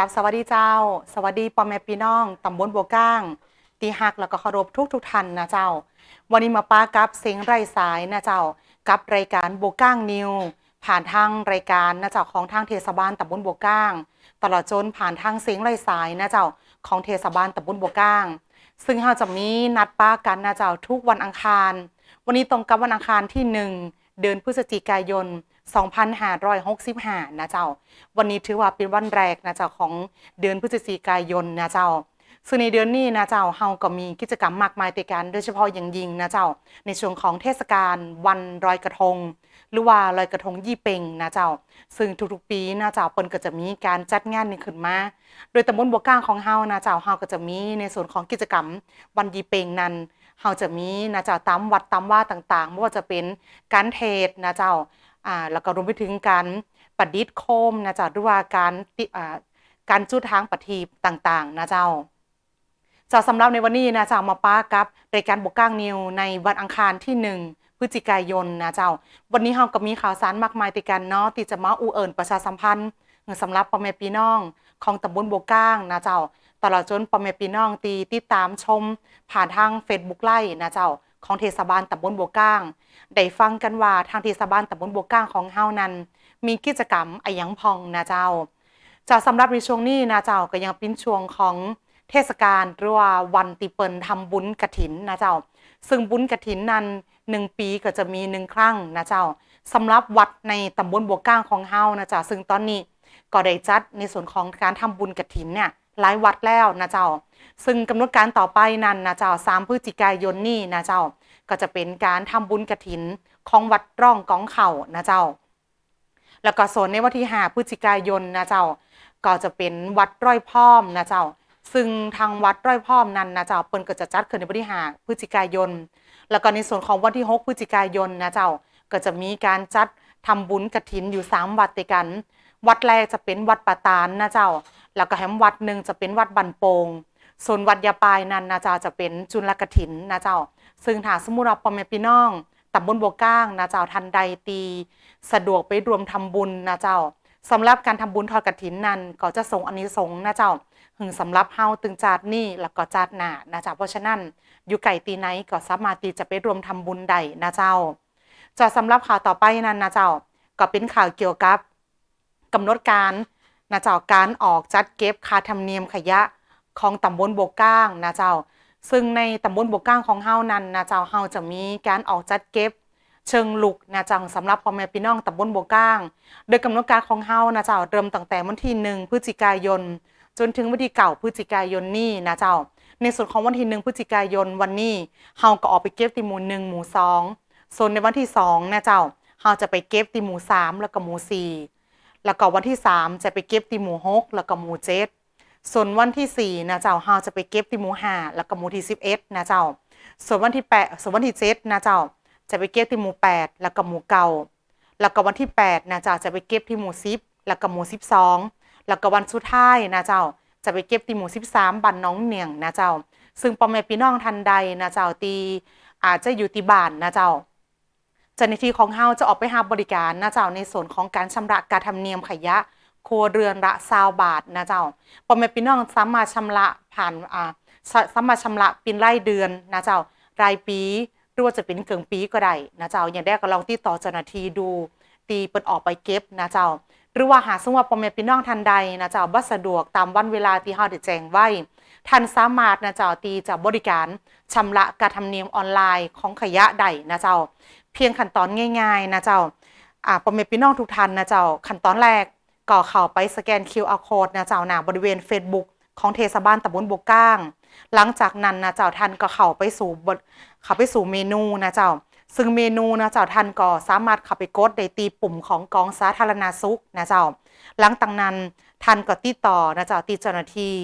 ราบสวัสดีเจ้า สวัสดีพ่อแม่พี่น้องตำบลบัวก้างตีหักแล้วก็เคารพทุกทุกท่านนะเจ้า วันนี้มาป้ากับเสียงไร้สายนะเจ้า กับรายการบัวก้างนิวผ่านทางรายการนะเจ้าของทางเทศบาลตำบลบัวก้าง ตลอดจนผ่านทางเสียงไร้สายนะเจ้าของเทศบาลตำบลบัวก้าง ซึ่งเราจะมีนัดป้ากันนะเจ้าทุกวันอังคาร วันนี้ตรงกับวันอังคารที่1 เดือนพฤศจิกายน 2565 นะเจ้า วันนี้ถือว่าเป็นวันแรกนะเจ้าของเดือนพฤศจิกายนนะเจ้าซึ่งในเดือนนี้นะเจ้าเฮาก็มีกิจกรรมมากมายติกันโดยเฉพาะอย่างยิ่งนะเจ้า ในช่วงของเทศกาลวันลอยกระทง หรือว่าลอยกระทงยี่เปงนะเจ้า ซึ่งทุกๆปีนะเจ้าเปิ้นก็จะมีการจัดงานนี้ขึ้นมา โดยตำบลบัวก้างของเฮานะเจ้าเฮาก็จะมีในส่วนของกิจกรรมวันยี่เปงนั้น เฮาจะมีนะเจ้าตามวัดตามว่าต่างๆไม่ว่าจะเป็นการเทศนะเจ้าอ่าแล้วก็รวมไปถึงการประดิษฐ์โคมนะเจ้าหรือว่าการอ่าการจุดทางประทีปต่างๆนะเจ้าจะสำหรับในวันนี้นะเจ้ามาป้ากับรายการบกก้างนิวในวันอังคารที่1พฤศจิกายนนะเจ้า วันนี้เราก็มีข่าวสารมากมายติกันเนาะที่จะมาอูเอิญประชาสัมพันธ์สำหรับพ่อแม่พี่น้อง ของตำบลบวก้างนะเจ้า ตลอดจนพ่อแม่พี่น้องตีติดตามชม ผ่านทาง Facebook ไล่นะเจ้าของเทศบาลตำบลบัวก้างได้ฟังกันว่าทางเทศบาลตำบลบัวก้างของเฮานั้น มีกิจกรรมอหยังพองนะเจ้าจะสำหรับในช่วงนี้นะเจ้าก็ยังเป็นช่วงของเทศกาลหรือว่าวันติเปิลทำบุญกระถินนะเจ้า ซึ่งบุญกระถินนั้นหนึ่งปีก็จะมีหนึ่งครั้งนะเจ้าสำหรับวัดในตำบลบัวก้างของเฮานะเจ้าซึ่งตอนนี้ก็ได้จัดในส่วนของการทำบุญกระถินเนี่ย หลายวัดแล้วนะเจ้า ซึ่งกำหนดการต่อไปนั้นนะเจ้าสามพฤศจิกายนนี่นะเจ้า ก็จะเป็นการทำบุญกระถินของวัดร่องกองเข่านะเจ้า แล้วก็ส่วนในวันที่5พฤศจิกายนนะเจ้า ก็จะเป็นวัดร้อยพ้อมนะเจ้า ซึ่งทางวัดร้อยพ้อมนั้นนะเจ้าเปิ้นก็จะจัดขึ้นในวันที่5พฤศจิกายน แล้วก็ในส่วนของวันที่ 6 พฤศจิกายนนะเจ้า ก็จะมีการจัดทำบุญกฐินอยู่ 3 วัดติกัน วัดแรกจะเป็นวัดปะตานนะเจ้า แล้วก็แถมวัดหนึ่งจะเป็นวัดบันโปงส่วนวัดยาปายนั้นนะเจ้าจะเป็นจุลกฐินนะเจ้า ซึ่งถ้าสมมุติเราพ่อแม่พี่น้องตำบลบัวก้างนะเจ้าทันใดตี สะดวกไปรวมทำบุญนะเจ้าสำหรับการทำบุญทอดกฐินนั้นก็จะส่งอานิสงส์นะเจ้าหึงสำหรับเฮาตึงจาดนี่แล้วก็จาดหนานะเจ้าเพราะฉะนั้นอยู่ไก่ตีไหนก็สามารถที่จะไปรวมทำบุญได้นะเจ้าจะสำหรับข่าวต่อไปนั้นนะเจ้า ก็เป็นข่าวเกี่ยวกับกำหนดการ นะเจ้าการออกจัดเก็บค่าธรรมเนียมขยะของตำบลโบกก้างนะเจ้า ซึ่งในตำบลโบกก้างของเฮานั้นนะเจ้าเฮาจะมีการออกจัดเก็บ เชิงลุกนะจังสำหรับพ่อแม่พี่น้องตำบลโบวก้าง โดยกำหนดการของเฮานะเจ้าเริ่มตั้งแต่วันที่หนึ่งพฤศจิกายน จนถึงวันที่เก่าพฤศจิกายนนี่นะเจ้า ในส่วนของวันที่หนึ่งพฤศจิกายนวันนี้เฮาก็ออกไปเก็บที่หมู่หนึ่งหมู่สองส่วนในวันที่สองนะเจ้าเฮาจะไปเก็บที่หมู่สามแล้วก็หมู่สี่ แล้วก็วันที่สามจะไปเก็บที่หมู่หกแล้วก็หมู่เจ็ดส่วนวันที่สี่นะเจ้าเฮาจะไปเก็บที่หมู่ห้าแล้วก็หมู่ที่สิบเอ็ดนะเจ้า ส่วนวันที่แปดส่วนวันที่เจ็ดนะเจ้าจะไปเก็บที่หมู่แปดแล้วก็หมู่เก่าแล้วก็วันที่แปดนะเจ้าจะไปเก็บที่หมู่สิบแล้วก็หมู่สิบสองแล้วก็วันสุดท้ายนะเจ้าจะไปเก็บที่หมู่สิบสามบ้านน้องเหนียงนะเจ้า ซึ่งพ่อแม่พี่น้องทันใดนะเจ้าตีอาจจะอยู่ที่บ้านนะเจ้า จ้าหน้าที่ของเฮาจะออกไปหาบริการนะเจ้าในส่วนของการชำระการธรรมเนียมขยะครัวเรือนละซาวบาทนะเจ้าพ่อแม่พี่น้องสามารถชำระผ่านอ่าสามารถชำระเป็นรายเดือนนะเจ้ารายปีหรือว่าจะเป็นเกิงปีก็ได้นะเจ้าอย่างแรกก็ลองติดต่อเจ้าหน้าที่ดู ตีเปิดออกไปเก็บนะเจ้า หรือว่าหาสมมติว่าพ่อแม่พี่น้องทันใดนะเจ้าบัสะดวกตามวันเวลาที่เฮาได้แจ้งไว้ท่านสามารถนะเจ้าตีจะบริการชำระการทำเนียมออนไลน์ของขยะได้นะเจ้า เพียงขั้นตอนง่ายๆนะเจ้าอ่าพ่อแม่พี่น้องทุกท่านนะเจ้าขั้นตอนแรกก็เข้าไปสแกน QR code นะเจ้าหน้าบริเวณ Facebook ของเทศบาลตำบลบกก้าง หลังจากนั้นนะเจ้าท่านก็เข้าไปสู่เข้าไปสู่เมนูนะเจ้า ซึ่งเมนูนะเจ้าท่านก็สามารถเข้าไปกดได้ตีปุ่มของกองสาธารณสุขนะเจ้า หลังจากนั้นท่านก็ติดต่อนะเจ้าติดเจ้าหน้าที่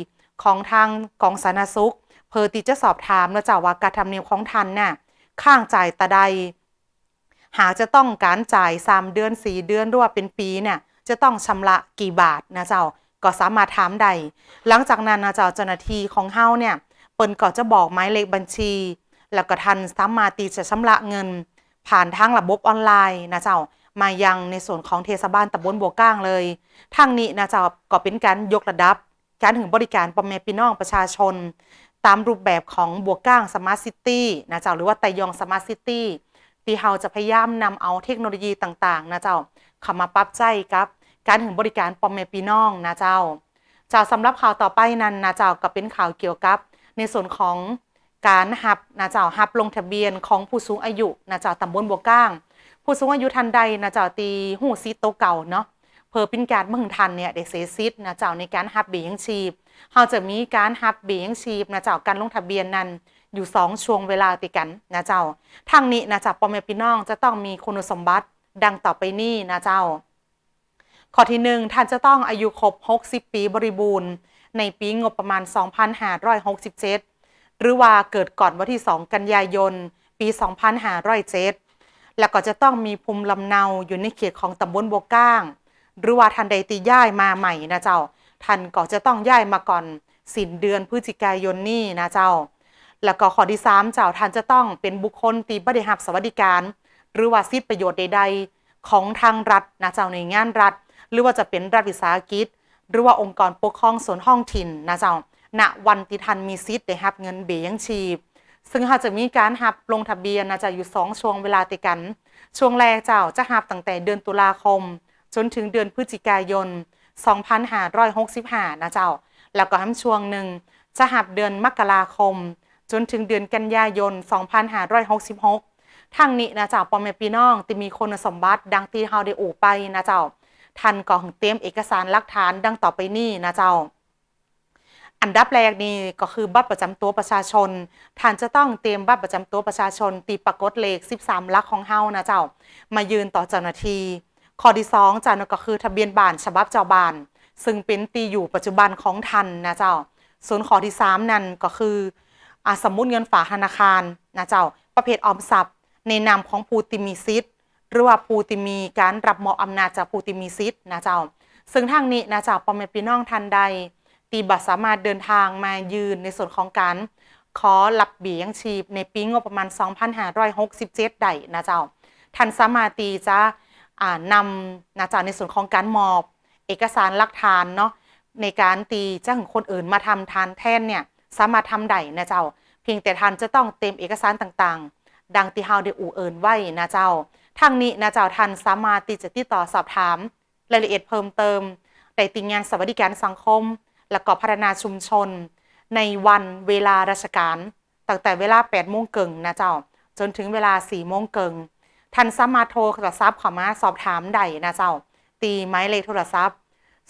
ของทางกองสาธารณสุข เพื่อที่จะสอบถามนะเจ้าว่าการทำเนียมของท่านน่ะข้างจ่ายตะใด หากจะต้องการจ่าย3เดือน4เดือนหรือว่าเป็นปีเนี่ยจะต้องชำระกี่บาทนะเจ้าก็สามารถถามได้หลังจากนั้นนะเจ้าเจ้าหน้าที่ของเฮาเนี่ยเปิ้นก็จะบอกหมายเลขบัญชี แล้วก็ทันสามารถที่จะชำระเงิน ผ่านทางระบบออนไลน์นะเจ้ามายังในส่วนของเทศบาลตำบลบัวก้างเลยทางนี้นะเจ้าก็เป็นการยกระดับ การถึงบริการพ่อแม่พี่น้องประชาชน ตามรูปแบบของบัวก้างสมาร์ทซิตี้นะเจ้าหรือว่าไตยองสมาร์ทซิตี้ ที่เราจะพยายามนำเอาเทคโนโลยีต่างๆ นะเจ้าเข้ามาปรับใจกับการถึงบริการพ่อแม่พี่น้องนะเจ้าเจ้าสำหรับข่าวต่อไปนั้นนะเจ้าก็เป็นข่าวเกี่ยวกับ ในส่วนของการหับนะเจ้าหับลงทะเบียนของผู้สูงอายุนะเจ้าตำบลบัวก้าง ผู้สูงอายุทันใดนะเจ้าตีหูซีโตเก่าเนาะเพอเป็นการเมื่อทันเนี่ยได้เสียซิทนะเจ้าในการหับเบี้ยยังชีพเราจะมีการหับเบี้ยยังชีพนะเจ้าการลงทะเบียนนั้น อยู่2ช่วงเวลาติดกันนะเจ้าทางนี้นะจ้าพ่อแม่พี่น้องจะต้องมีคุณสมบัติดังต่อไปนี้นะเจ้า ข้อที่หนึ่งท่านจะต้องอายุครบ 60 ปีบริบูรณ์ ในปีงบประมาณ 2567 หรือว่าเกิดก่อนวันที่ 2 กันยายน ปี 2507 แล้วก็จะต้องมีภูมิลำเนาอยู่ในเขตของตำบลบวก้าง หรือว่าท่านใดตีย้ายมาใหม่นะเจ้า ท่านก็จะต้องย้ายมาก่อนสิ้นเดือนพฤศจิกายนนี้นะเจ้า แล้วก็ข้อที่3เจ้าท่านจะต้องเป็นบุคคลตีบริหับสวัสดิการ หรือว่าสิทธิประโยชน์ใด ๆ ของทางรัฐนะเจ้าในงานรัฐ หรือว่าจะเป็นรัฐวิสาหกิจ หรือว่าองค์กรปกครองส่วนท้องถิ่นนะเจ้าณวันที่ท่านมีสิทธิ์ได้รับเงินเบี้ยยังชีพ ซึ่งเขาจะมีการหับลงทะเบียนนะจะอยู่ 2 ช่วงเวลาติดกัน ช่วงแรกเจ้าจะหับตั้งแต่เดือนตุลาคม จนถึงเดือนพฤศจิกายน 2565นะเจ้า แล้วก็ทั้งช่วงหนึ่งจะหับเดือนมกราคม จนถึงเดือนกันยายน 2566ทางนี้นะเจ้าปอมแม่พี่น้องที่มีคุณสมบัติดังที่เฮาได้อู่ไปนะเจ้าท่านก็หึงเตรียมเอกสารหลักฐานดังต่อไปนี้นะเจ้า อันดับแรกนี่ก็คือบัตรประจำตัวประชาชน ท่านจะต้องเตรียมบัตรประจำตัวประชาชน ตีปรากฏเลข 13 ลักของเฮานะเจ้า มายืนต่อเจ้าหน้าที่ข้อที่2จ้าก็คือทะเบียนบ้านฉบับเจ้าบ้าน ซึ่งเป็นตีอยู่ปัจจุบันของท่านนะเจ้า ส่วนข้อที่ 3 นั่นก็คือ อาสมมุติเงินฝากธนาคารนะเจ้าประเภทออมทรัพย์ ในนามของผู้ที่มีสิทธิ์หรือว่าผู้ที่มีการรับมอบอำนาจจากผู้ที่มีสิทธิ์นะเจ้า ซึ่งทางนี้นะเจ้าพ่อแม่พี่น้องท่านใด ตีบัตรสามารถเดินทางมายืนในส่วนของการขอรับเบี้ยยังชีพในปีงบประมาณ 2567 ได้นะเจ้าท่านสามารถตีจะนำนะเจ้าในส่วนของการมอบ เอกสารหลักฐานเนาะในการตีจ้างคนอื่นมาทำทานแทนเนี่ย สามารถทำได้นะเจ้า เพียงแต่ท่านจะต้องเต็มเอกสารต่างๆ ดังที่เฮาได้อู่เอินไว้นะเจ้าทางนี้นะเจ้าท่านสามารถที่จะติดต่อสอบถาม รายละเอียดเพิ่มเติมในติงานสวัสดิการสังคม และก็พัฒนาชุมชน ในวันเวลาราชการตั้งแต่เวลา8โมงเกิงนะเจ้า จนถึงเวลา4โมงเกิงท่านสามารถโทรโทรศัพท์เข้ามาสอบถามได้นะเจ้า ตีหมายเลขโทรศัพท์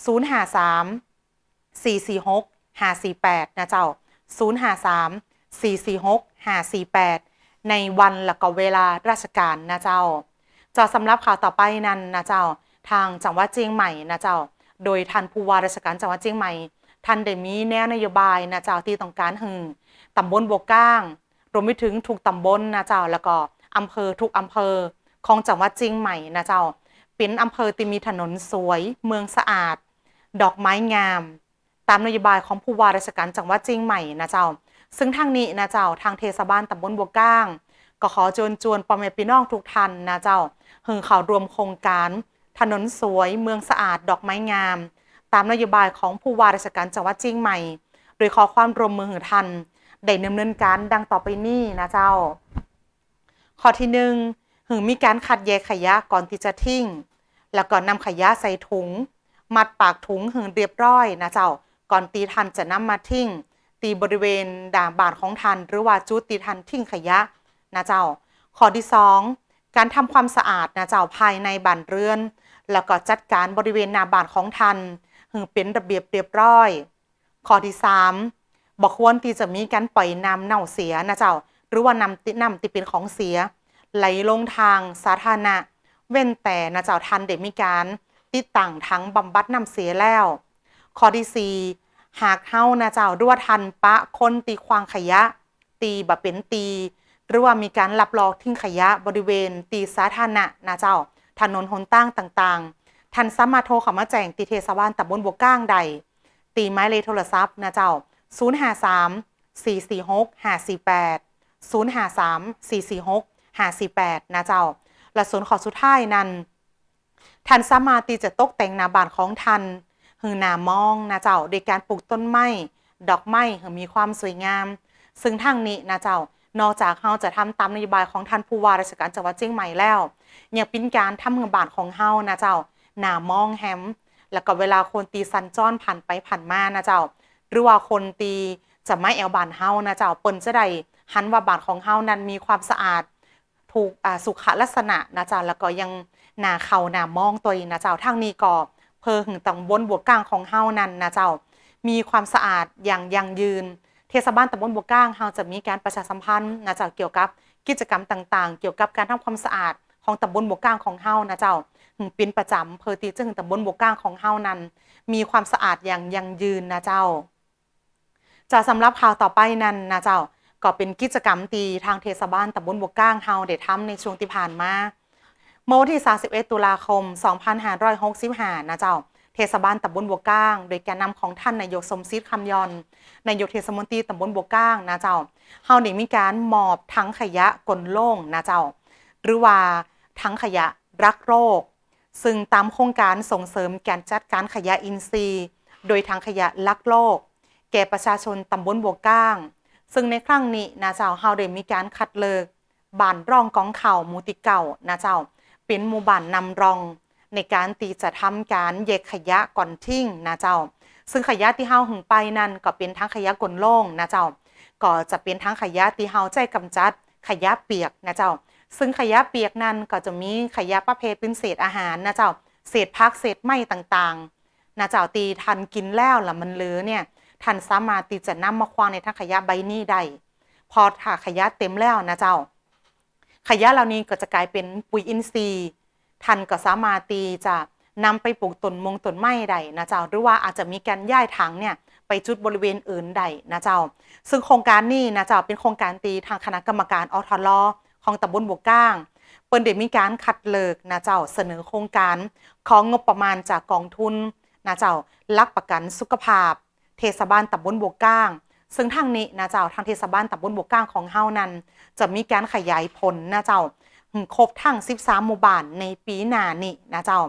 053 446 548 นะเจ้า 053 446 548 ในวันและก็เวลาราชการนะเจ้าจ้าสำหรับข่าวต่อไปนั้นนะเจ้า ทางจังหวัดเชียงใหม่นะเจ้า โดยท่านผู้ว่าราชการจังหวัดเชียงใหม่ท่านได้มีแนวนโยบายนะเจ้าที่ต้องการหึงตำบลบวกก้าง รวมไปถึงทุกตำบลนะเจ้าแล้วก็อำเภอทุกอำเภอของจังหวัดเชียงใหม่นะเจ้าเป็นอำเภอที่มีถนนสวย เมืองสะอาด ดอกไม้งาม ตามนโยบายของผู้ว่าราชการจังหวัดเชียงใหม่นะเจ้า ซึ่งทางนี้นะเจ้าทางเทศบาลตำบลบัวก้าง ก็ขอเชิญชวนพ่อแม่พี่น้องทุกท่านนะเจ้าหึงเขาวรวมโครงการ ถนนสวยเมืองสะอาดดอกไม้งาม ตามนโยบายของผู้ว่าราชการจังหวัดเชียงใหม่ โดยขอความร่วมมือหือทันได้ดำเนินการดังต่อไปนี้นะเจ้า ข้อที่หนึ่งหึงมีการคัดแยกขยะก่อนที่จะทิ้ง แล้วก็นำขยะใส่ถุง มัดปากถุงหึงเรียบร้อยนะเจ้า ก่อนตีทันจะนำมาทิ้ง ตีบริเวณด่านบานของทัน หรือว่าจุดตีทันทิ้งขยะนะเจ้า ข้อที่สองการทำความสะอาดนะเจ้าภายในบ้านเรือน แล้วก็จัดการบริเวณหน้าบ้านของทันหึงเป็นระเบียบเรียบร้อย ข้อที่สามบอกควรที่จะมีการปล่อยน้ำเน่าเสียนะเจ้า หรือว่านำติน้ำที่เป็นของเสีย ไหลลงทางสาธารณะ เว้นแต่นะเจ้าทันได้มีการติดตั้งทั้งบำบัดน้ำเสียแล้ว ข้อที่สี่หากเฮานะเจ้าหรือว่าทันปะคนตีควางขยะ ตีบะเป็นตี หรือว่ามีการลับลอกทิ้งขยะบริเวณ ตีสาธารณะนะเจ้า ถนนหนตั้งต่างๆท่านสามารถโทรเข้ามาแจ้งตีเทศบาลตำบลบวกก้างใด ตีไม้เลโทรศัพท์นะเจ้า 053 446 548 053 446 548นะเจ้า และส่วนขอสุดท้ายนั้นท่านสามารถตีจะตกแต่งหน้าบ้านของท่าน หือน้ามองนะเจ้าโดยการปลูกต้นไม้ดอกไม้ให้มีความสวยงาม ซึ่งทางนี้นะเจ้านอกจากเราจะทำตามนโยบายของท่านผู้ว่าราชการจังหวัดเชียงใหม่แล้วยังเป็นการทำเมืองบานของเฮานะเจ้าหน้ามองแฮมแล้วก็เวลาคนตีสัญจรผ่านไปผ่านมานะเจ้า หรือว่าคนตีจะไม่แอวบานเฮานะเจ้าเปิ้นจะได้หันว่าบานของเฮานั้นมีความสะอาดถูกสุขลักษณะนะเจ้าแล้วก็ยังหน้าเขาหน้ามองตัวเองนะเจ้าทางนี้ก็ เพอหึงตำบลบัวกกลางของเฮานั้นนะเจ้า มีความสะอาดอย่างยั่งยืน เทศบาลตำบลบัวกกลางเฮาจะมีการประชาสัมพันธ์นะเจ้าเกี่ยวกับกิจกรรมต่างๆ เกี่ยวกับการทำความสะอาดของตำบลบัวกกลางของเฮานะเจ้าหึงเป็นประจำเพอตีเจึงตำบลบัวกกลางของเฮานั้น มีความสะอาดอย่างยั่งยืนนะเจ้าจะสำหรับข่าวต่อไปนั้นนะเจ้าก็เป็นกิจกรรมตีทางเทศบาลตำบลบวกก้างเฮาได้ทำในช่วงที่ผ่านมา เมื่อวันที่ 31 ตุลาคม 2565 นะเจ้า เทศบาลตำบลบัวก้าง โดยแกนนำของท่านนายกสมศิษย์คำยอนนายกเทศมนตรีตำบลบัวก้างนะเจ้าเฮาได้มีการมอบทั้งขยะกลโล่งนะเจ้า หรือว่าทั้งขยะรักโรคซึ่งตามโครงการส่งเสริมการจัดการขยะอินทรีย์ โดยทางขยะลักโลก แก่ประชาชนตำบลบัวก้าง ซึ่งในครั้งนี้นะเจ้าเฮาได้มีการคัดเลือกบานร่องกองเข่ามูติเก่านะเจ้า เป็นหมู่บ้านนำรอง ในการตีจะทำการแยกขยะก่อนทิ้งนะเจ้า ซึ่งขยะที่เฮาหึงไปนั่นก็เป็นทั้งขยะกลนโล่งนะเจ้า ก็จะเป็นทั้งขยะที่เฮาใจกำจัดขยะเปียกนะเจ้า ซึ่งขยะเปียกนั้นก็จะมีขยะประเภทเป็นเศษอาหารนะเจ้า เศษพักเศษไม้ต่างๆนะเจ้าตีทันกินแล้วล่ะมันเลือเนี่ยท่านสามารถที่จะนำมาควางในทั้งขยะใบนี้ได้พอถ้าขยะเต็มแล้วนะเจ้า ขยะเหล่านี้ก็จะกลายเป็นปุ๋ยอินทรีย์ท่านก็สามารถีจะนำไปปลูกต้นมงต้นไม้ได้นะเจ้าหรือว่าอาจจะมีการย้ายถังเนี่ยไปจุดบริเวณอื่นใดนะเจ้า ซึ่งโครงการนี้นะเจ้าเป็นโครงการตีทางคณะกรรมการอทลของตำบลบวกก้างเปิ้นได้มีการคัดเลือกนะเจ้าเสนอโครงการของงบประมาณจากกองทุนนะเจ้าลักประกันสุขภาพ เทศบาลตำบลบวกก้าง ซึ่งทางนี้นะเจ้าทางเทศบาลตำบลบวกก้างของเฮานั้น จะมีการขยายผลนะเจ้าครบทั้ง 13 หมู่บ้านในปีหน้านี้นะเจ้า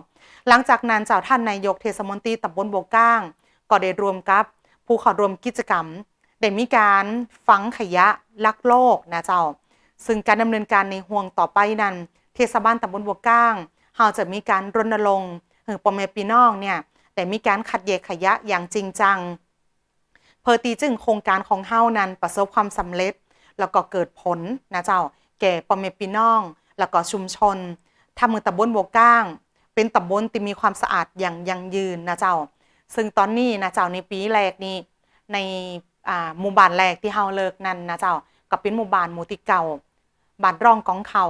หลังจากนั้นเจ้าท่านนายกเทศมนตรีตำบลบวกก้าง ก็ได้รวมกับผู้เข้าร่วมกิจกรรมได้มีการฝังขยะลักโลกนะเจ้า ซึ่งการดำเนินการในห่วงต่อไปนั้น เทศบาลตำบลบวกก้างเฮาจะมีการรณรงค์หึงปอมเมปีน้องเนี่ยแต่มีการคัดแยกขยะอย่างจริงจัง เพอตีจึงโครงการของเฮานั้นประสบความสำเร็จ แล้วก็เกิดผลนะเจ้า แก่ปอมเมปีน้อง แล้วก็ชุมชนทำมือตำบลบก้าง เป็นตำบลที่มีความสะอาดอย่างยั่งยืนนะเจ้า ซึ่งตอนนี้นะเจ้าในปีแรกนี้ในอ่าหมู่บ้านแรกที่เฮาเลิกนั่นนะเจ้าก็เป็นหมู่บ้านหมู่ที่เก่าบ้านร่องกองเขา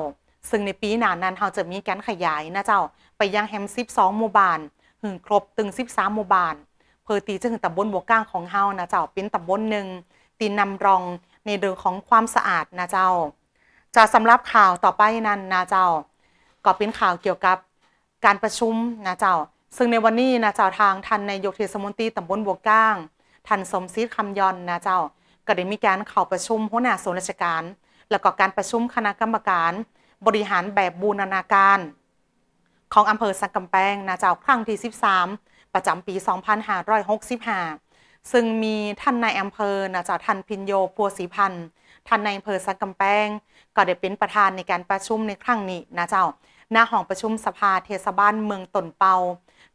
ซึ่งในปีหน้านั้นเฮาจะมีการขยายนะเจ้า ไปยังแฮม12หมู่บ้านหึงครบตึง13หมู่บ้าน เพอตีจึงตำบลบัวก้างของเฮานะเจ้าเป็นตำบลหนึ่งตีนำรองในเรื่องของความสะอาดนะเจ้า จะสำหรับข่าวต่อไปนั้นนะเจ้า ก็เป็นข่าวเกี่ยวกับการประชุมนะเจ้า ซึ่งในวันนี้นะเจ้าทางท่านนายกเทศมนตรีตำบลบัวกก้างท่านสมศิษย์คำยอนนะเจ้า ก็ได้มีการเข้าประชุมหัวหน้าส่วนราชการ แล้วก็การประชุมคณะกรรมการ บริหารแบบบูรณาการ ของอำเภอสังกำแพงนะเจ้าครั้งที่ 13 ประจำปี 2565 ซึ่งมีท่านนายอำเภอนะจ้าท่านพินโยพัวศรีพันธ์ท่านนายอำเภอสังกำแพงก็ได้เป็นประธานในการประชุมในครั้งนี้นะเจ้า หน้าห้องประชุมสภาเทศบาลเมืองตนเปา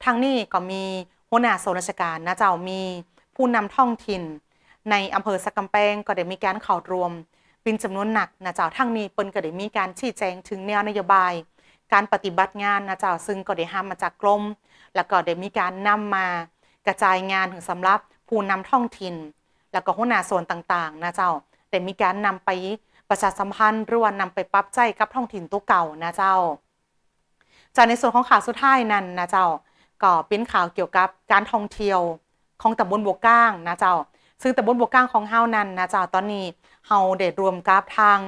ทางนี้ก็มีหัวหน้าส่วนราชการนะเจ้ามีผู้นำท้องถิ่น ในอำเภอสักกำแพงก็ได้มีการเข้ารวมเป็นจำนวนหนักนะเจ้าทั้งนี้เปิ้นก็ได้มีการชี้แจงถึงแนวนโยบาย การปฏิบัติงานนะเจ้าซึ่งก็ได้ห้ามมาจากกรม แล้วก็ได้มีการนำมากระจายงานถึงสำหรับผู้นำท้องถิ่น แล้วก็หัวหน้าส่วนต่างๆ นะเจ้าได้มีการนำไปประชาสัมพันธ์หรือว่านำไปปรับใจกับท้องถิ่นตัวเก่านะเจ้า จากในส่วนของข่าวสุดท้ายนั้นนะเจ้าก็เป็นข่าวเกี่ยวกับการท่องเที่ยวของตำบลบวกก้างนะเจ้า ซึ่งตำบลบวกก้างของเฮานั้นนะเจ้าตอนนี้เฮาได้รวมกับทาง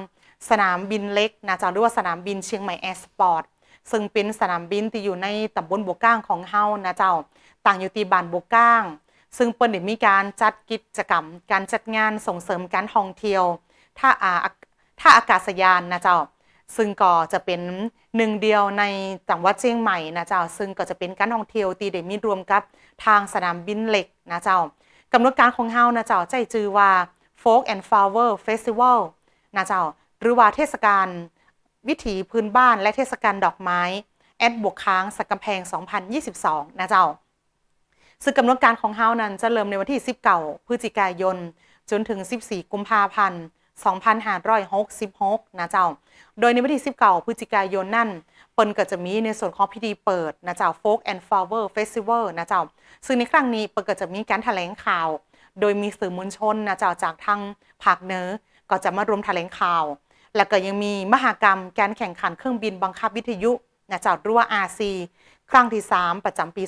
สนามบินเล็กนะเจ้าหรือว่าสนามบินเชียงใหม่แอร์สปอร์ต ซึ่งเป็นสนามบินที่อยู่ในตำบลบวกก้างของเฮานะเจ้า ต่างอยู่ที่บ้านบวกก้าง ซึ่งเปิ้นได้มีการจัดกิจกรรม การจัดงานส่งเสริมการท่องเที่ยวถ้าอาถ้าอากาศยานนะเจ้า ซึ่งก็จะเป็นหนึ่งเดียวในจังหวัดเชียงใหม่นะเจ้า ซึ่งก็จะเป็นการท่องเที่ยวตีได้มีรวมกับทางสนามบินเหล็กนะเจ้ากำหนดการของเฮานะเจ้าใจจือว่า Folk and Flower Festival นะเจ้า หรือว่าเทศกาล วิถีพื้นบ้านและเทศกาลดอกไม้ แอดบวกค้างสักกำแพง 2022 นะเจ้า ซึ่งกำหนดการของเฮานั้นจะเริ่มในวันที่ 19 พฤศจิกายน จนถึง 14 กุมภาพันธ์ 2566 นะเจ้า โดยในวันที่ 19 พฤศจิกายนนั่น เปิ้นก็จะมีในส่วนของพิธีเปิดนะเจ้า Folk and Flower Festival นะเจ้า ซึ่งในครั้งนี้เปิ้นก็จะมีการแถลงข่าว โดยมีสื่อมวลชนนะเจ้าจากทางภาคเหนือก็จะมารวมแถลงข่าว แล้วก็ยังมีมหากรรมการแข่งขันเครื่องบินบังคับวิทยุนะจ้าหรือว่า RC ครั้งที่ 3 ประจำปี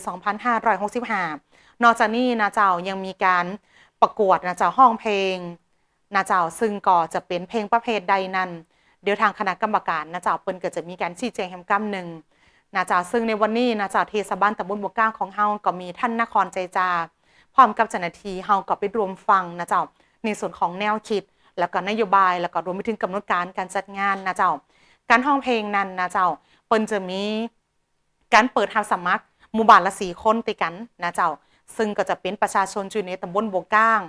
2565 นอกจากนี้นะเจ้ายังมีการประกวดนะเจ้าห้องเพลงนะเจ้าซึ่งก็จะเป็นเพลงประเภทใดนั้น เดี๋ยวทางคณะกรรมการนะเจ้าเปิ้นก็จะมีการชี้แจงแห่งกำหนึ่งนะเจ้าซึ่งในวันนี้นะเจ้าเทศบาลตำบลบวกก้างของเฮาก็มีท่านนครใจจา พร้อมกับเจ้าหน้าที่เฮาก็ไปรวมฟังนะเจ้าในส่วนของแนวคิด แล้วก็นโยบายแล้วก็รวมไปถึงกำหนดการการจัดงานนะเจ้า การห้องเพลงนั้นนะเจ้าเปิ้นจะมีการเปิดทำสมัครหมู่บ้านละสีคนติกันนะเจ้า ซึ่งก็จะเป็นประชาชนอยู่ในตำบลบวก้าง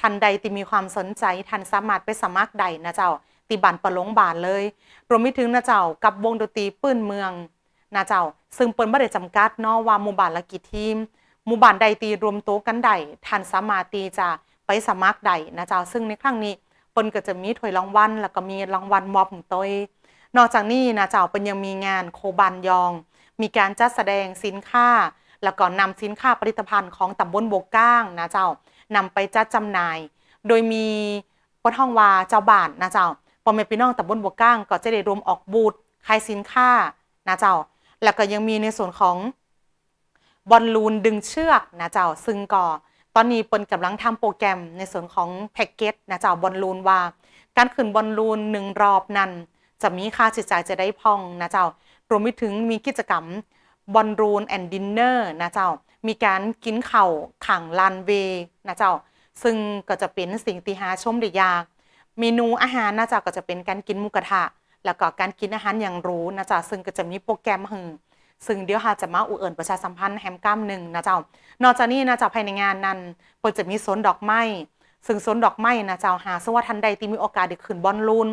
ทันใดที่มีความสนใจทันสามารถไปสมัครใดนะเจ้าตีบันประลงบานเลยรวมไปถึงนะเจ้ากับวงดนตรีปื้นเมืองนะเจ้า ซึ่งเปิ้นบ่ได้จำกัดเนาะว่าหมู่บ้านละกี่ทีมหมู่บ้านใดตีรวมโต๊ะกันใดทันสามารถตีจะไปสมัครใดนะเจ้า ซึ่งในครั้งนี้ เปิ้นก็จะมีถ้วยรางวัลแล้วก็มีรางวัลมอบของตัวนอกจากนี้นะเจ้าเปิ้นยังมีงานโคบานยอง มีการจัดแสดงสินค้า แล้วก็นำสินค้าผลิตภัณฑ์ของตำบลโบก้างนะเจ้านำไปจัดจำหน่าย โดยมีปท่องวาเจ้าบ้านนะเจ้าพ่อแม่พี่น้องตำบลโบกก้างก็จะได้รวมออกบูธขายสินค้านะเจ้า แล้วก็ยังมีในส่วนของบอลลูนดึงเชือกนะเจ้าซึ่งก็ ตอนนี้เปิ้นกำลังทำโปรแกรมในส่วนของแพ็กเกจนะเจ้าบอลลูนว่า การขึ้นบอลลูนหนึ่งรอบนั้น จะมีค่าใช้จ่ายจะได้พองนะเจ้ารวมไปถึงมีกิจกรรมบอลรูนแอนด์ดินเนอร์นะเจ้ามีการกินเข่าขังลานเวนะเจ้า ซึ่งก็จะเป็นสิ่งที่หาชมได้ยากเมนูอาหารนะเจ้าก็จะเป็นการกินมูกระทะ แล้วก็การกินอาหารอย่างรู้นะเจ้าซึ่งก็จะมีโปรแกรมหึง ซึ่งเดี๋ยวหาจะมาอุเอิญประชาสัมพันธ์แฮมก้ามหนึ่งนะเจ้า นอกจากนี้นะเจ้าภายในงานนั้นเปิดจะมีสวนดอกไม้ซึ่งสวนดอกไม้นะเจ้าหาสว่าทันใดที่มีโอกาสได้ขึ้นบอลลูน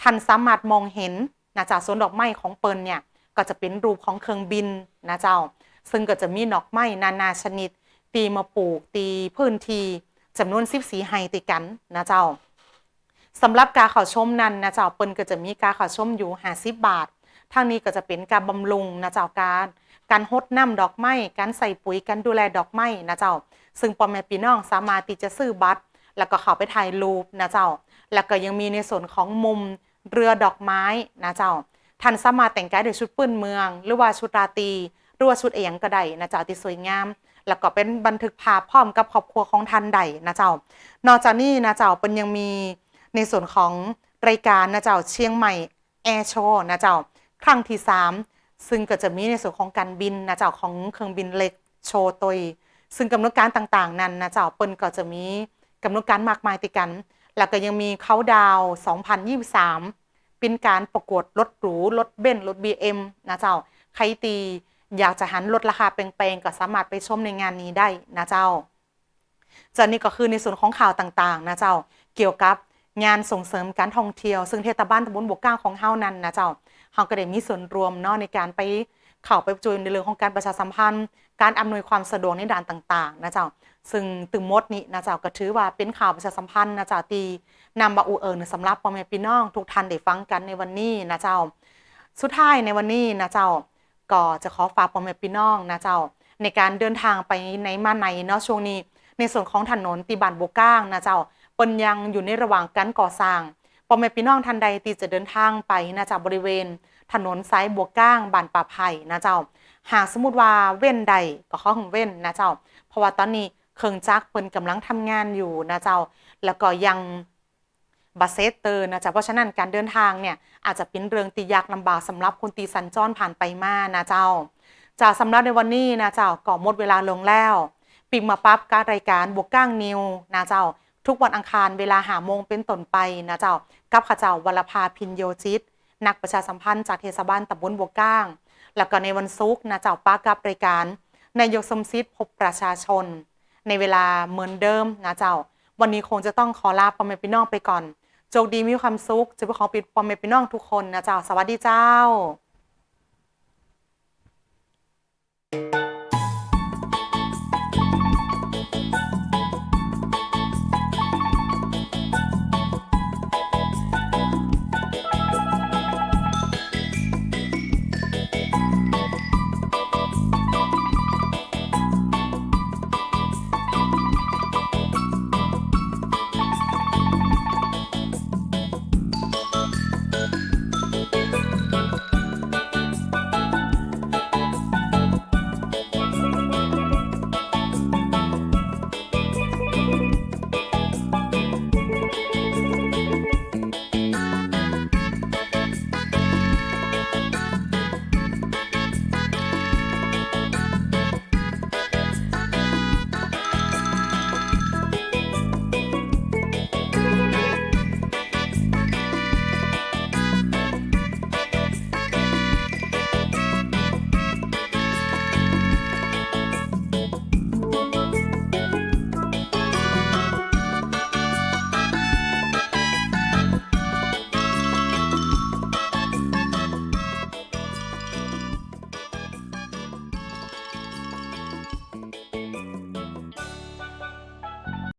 ทันสามารถมองเห็นนะเจ้าสวนดอกไม้ของเปิลเนี่ยก็จะเป็นรูปของเครื่องบินนะเจ้า ซึ่งก็จะมีดอกไม้นานาชนิด ตีมาปลูกตีพื้นที่จำนวน14ไฮติกันนะเจ้าสำหรับการข้าชมนั้นนะเจ้าเปิ้นก็จะมีการข้าชมอยู่50บาท ทางนี้ก็จะเป็นการบำรุงนะเจ้าการการหดน้ำดอกไม้การใส่ปุ๋ยการดูแลดอกไม้นะเจ้า ซึ่งพ่อแม่พี่น้องสามารถที่จะซื้อบัตร แล้วก็เข้าไปถ่ายรูปนะเจ้า แล้วก็ยังมีในส่วนของมุมเรือดอกไม้นะเจ้าท่านสามารถแต่งกายด้วยชุดปื้นเมือง หรือว่าชุดราตรีหรือว่าชุดเอียงก็ได้นะเจ้าที่สวยงาม แล้วก็เป็นบันทึกภาพพร้อมกับครอบครัวของท่านใดนะเจ้า นอกจากนี้นะเจ้าเป็นยังมีในส่วนของรายการนะเจ้าเชียงใหม่แอร์โชว์นะเจ้า ครั้งที่ 3 ซึ่งก็จะมีในส่วนของการบินนะเจ้าของเครื่องบินเล็กโชตยซึ่งกำหนดการต่างๆ นั้นนะเจ้าเปิ้นก็จะมีกำหนดการมากมายติกัน แล้วก็ยังมีเขาดาว 2023 เป็นการประกวดรถหรูรถเบนซ์รถ BM นะเจ้าใครตีอยากจะหันลดราคาแปลงๆ ก็สามารถไปชมในงานนี้ได้นะเจ้าจากนี้ก็คือในส่วนของข่าวต่างๆ นะเจ้า เกี่ยวกับงานส่งเสริมการท่องเที่ยว ซึ่งเทศบาลตำบลบวกเก้าของเฮานั้นนะเจ้า เฮาก็ได้มีส่วนรวมเนาะในการไปเข้าไปจุยในเรื่องของการประชาสัมพันธ์ การอำนวยความสะดวกในด้านต่างๆนะเจ้าซึ่งตึงมดนี้นะเจ้าก็ถือว่าเป็นข่าวประชาสัมพันธ์นะเจ้าตีนำมาอูเอิญสำหรับพ่อแม่พี่น้องทุกท่านได้ฟังกันในวันนี้นะเจ้า สุดท้ายในวันนี้นะเจ้าก็จะขอฝากพ่อแม่พี่น้องนะเจ้า ในการเดินทางไปในมาในเนาะช่วงนี้ ในส่วนของถนนติบันโบก้างนะเจ้าเปิ้นยังอยู่ในระหว่างการก่อสร้าง พ่อแม่พี่น้องท่านใดที่จะเดินทางไปนะเจ้าบริเวณ ถนนสายบวกก้างบานป่าไผ่นะเจ้า หากสมมติว่าเว้นใดก็ขอของเว้นนะเจ้า เพราะว่าตอนนี้เครื่องจักรเปิ้นกำลังทำงานอยู่นะเจ้า แล้วก็ยังบัสเซตเตอร์นะจ๊ะเพราะฉะนั้นการเดินทางเนี่ยอาจจะเป็นเรื่องตียากลำบากสำหรับคนตีสัญจรผ่านไปมานะเจ้าจ้าสำหรับในวันนี้นะเจ้าก็หมดเวลาลงแล้ว ปิงมาปั๊บการรายการบวกก้างนิวนะเจ้า ทุกวันอังคารเวลาหาโมงเป็นต้นไปนะเจ้า กับข้าเจ้าวรภาพินโยจิต นักประชาสัมพันธ์จากเทศบาลตำบลบัวก้าง แล้วก็ในวันศุกร์นะเจ้าป้ากับรายการนายกสมซิดพบประชาชน ในเวลาเหมือนเดิมนะเจ้า วันนี้คงจะต้องขอลาพ่อแม่พี่น้องไปก่อนโชคดีมีความสุขจะไปขอปิดพ่อแม่พี่น้องทุกคนนะเจ้า สวัสดีเจ้า